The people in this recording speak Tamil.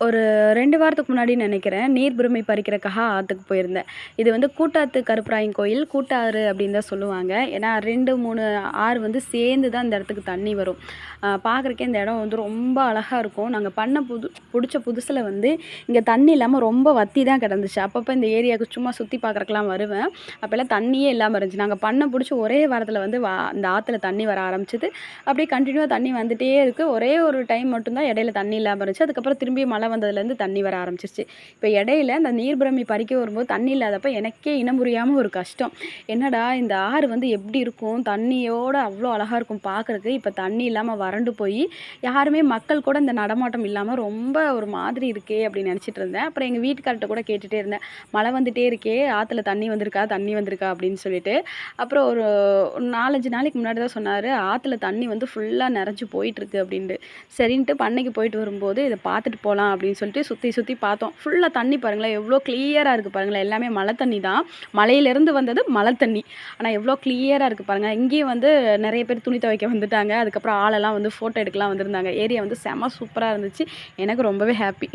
ஒரு ரெண்டு வாரத்துக்கு முன்னாடி நினைக்கிறேன் நீர்பிருமை பறிக்கிறக்காக ஆற்றுக்கு போயிருந்தேன். இது வந்து கூட்டாத்து கருப்பராயன் கோயில் கூட்டாறு அப்படின்னு தான் சொல்லுவாங்க. ஏன்னா ரெண்டு மூணு ஆறு வந்து சேர்ந்து தான் இந்த இடத்துக்கு தண்ணி வரும். பார்க்குறக்கே இந்த இடம் வந்து ரொம்ப அழகாக இருக்கும். நாங்கள் பண்ண புது பிடிச்ச புதுசில் வந்து இங்கே தண்ணி இல்லாமல் ரொம்ப வத்தி தான் கிடந்துச்சு. அப்பப்போ இந்த ஏரியாவுக்கு சும்மா சுற்றி பார்க்குறக்கெலாம் வருவேன். அப்போல்லாம் தண்ணியே இல்லாமல் இருந்துச்சு. நாங்கள் பண்ண பிடிச்ச ஒரே வாரத்தில் வந்து வா இந்த ஆற்றுல தண்ணி வர ஆரம்பிச்சது. அப்படியே கண்டினியூவாக தண்ணி வந்துகிட்டே இருக்குது ஒரே ஒரு டைம் மட்டும்தான் இடையில தண்ணி இல்லாமல் இருந்துச்சு. அதுக்கப்புறம் திரும்பி மழை வந்ததுலேருந்து தண்ணி வர ஆரம்பிச்சிருச்சு. இப்போ இடையில இந்த நீர்பிரமி பறிக்க வரும்போது தண்ணி இல்லாதப்ப எனக்கே இனம் புரியாமல் ஒரு கஷ்டம். என்னடா இந்த ஆறு வந்து எப்படி இருக்கும்? தண்ணியோட அவ்வளோ அழகாக இருக்கும் பார்க்குறதுக்கு. இப்போ தண்ணி இல்லாமல் வறண்டு போய் யாருமே மக்கள் கூட இந்த நடமாட்டம் இல்லாமல் ரொம்ப ஒரு மாதிரி இருக்கே அப்படின்னு நினச்சிட்டு இருந்தேன். அப்புறம் எங்கள் வீட்டுக்கார்ட்ட கூட கேட்டுகிட்டே இருந்தேன். மழை வந்துட்டே இருக்கே ஆற்றுல தண்ணி வந்திருக்கா தண்ணி வந்திருக்கா அப்படின்னு சொல்லிட்டு. அப்புறம் ஒரு ஒரு நாலஞ்சு நாளைக்கு முன்னாடி தான் சொன்னார் ஆற்றுல தண்ணி வந்து ஃபுல்லாக நிறைஞ்சு போயிட்டுருக்கு அப்படின்ட்டு. சரின்ட்டு பண்ணைக்கு போயிட்டு வரும்போது இதை பார்த்துட்டு போகலாம் அப்படின்னு சொல்லிட்டு சுற்றி சுற்றி பார்த்தோம். ஃபுல்லாக தண்ணி பாருங்களேன். எவ்வளோ கிளியராக இருக்குது பாருங்களேன். எல்லாமே மழை தண்ணி தான். மலையிலேருந்து வந்தது மழை தண்ணி. ஆனால் எவ்வளோ கிளியராக இருக்குது பாருங்கள் இங்கேயும் வந்து நிறைய பேர் துணி துவைக்க வந்துட்டாங்க. அதுக்கப்புறம் ஆளெல்லாம் வந்து ஃபோட்டோ எடுக்கலாம் வந்திருந்தாங்க. ஏரியா வந்து செம சூப்பராக இருந்துச்சு. எனக்கு ரொம்பவே ஹாப்பி